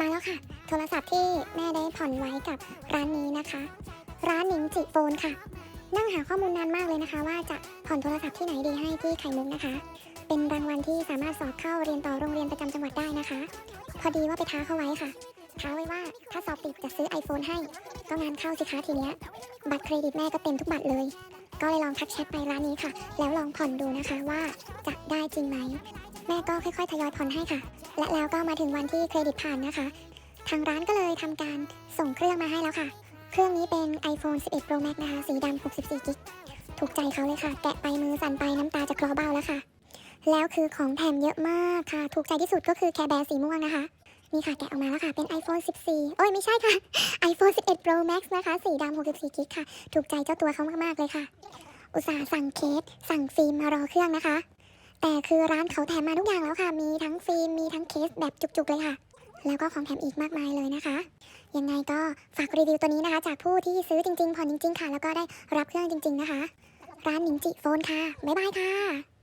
มาแล้วค่ะ โทรศัพท์ที่แม่ได้ผ่อนไว้กับร้านนี้นะคะ ร้านหนิงจิโฟนค่ะ นั่งหาข้อมูลนานมากเลยนะคะ ว่าจะผ่อนโทรศัพท์ที่ไหนดีให้ที่ไข่มุกนะคะ เป็นรางวัลที่สามารถสอบเข้าเรียนต่อโรงเรียนประจำจังหวัดได้นะคะ พอดีว่าไปท้าเขาไว้ค่ะท้าไว้ว่าถ้าสอบติดจะซื้อ iPhone ให้ ก็งานเข้าสิคะทีเนี้ยบัตรเครดิตแม่ก็เต็มทุกบัตรเลย ก็เลยลองทักแชทไปร้านนี้ค่ะ แล้วลองผ่อนดูนะคะว่าจะได้จริงไหม แม่ก็ค่อยๆทยอยผ่อนให้ค่ะ และแล้วก็มาถึงวันที่เครดิตผ่านนะคะ ทางร้านก็เลยทำการส่งเครื่องมาให้แล้วค่ะ เครื่องนี้เป็น iPhone 11 Pro Max นะคะ สีดำ64กิกถูกใจเขาเลยค่ะ แกะไปมือสั่นไปน้ำตาจะคลอเบ้าแล้วค่ะ แล้วคือของแถมเยอะมากค่ะ ถูกใจที่สุดก็คือแคร์แบร์สีม่วงนะคะนี่ค่ะแกะออกมาแล้วค่ะเป็น iPhone 14 โอ้ยไม่ใช่ค่ะ iPhone 11 Pro Max นะคะ สีดำ64กิกค่ะ ถูกใจเจ้าตัวเขามาก ๆ เลยค่ะ อุตส่าห์สั่งเคสสั่งฟิล์มมารอเครื่องนะคะ แต่คือร้านเขาแถมมาทุกอย่างแล้วค่ะ มีทั้งฟิล์ม มีทั้งเคสแบบจุกๆเลยค่ะ แล้วก็ของแถมอีกมากมายเลยนะคะ ยังไงก็ฝากรีวิวตัวนี้นะคะ จากผู้ที่ซื้อจริงๆผ่อนจริง ๆ ค่ะ แล้วก็ได้รับเครื่องจริง ๆ นะคะ ร้านหนิงจิโฟนค่ะ บ๊ายบายค่ะ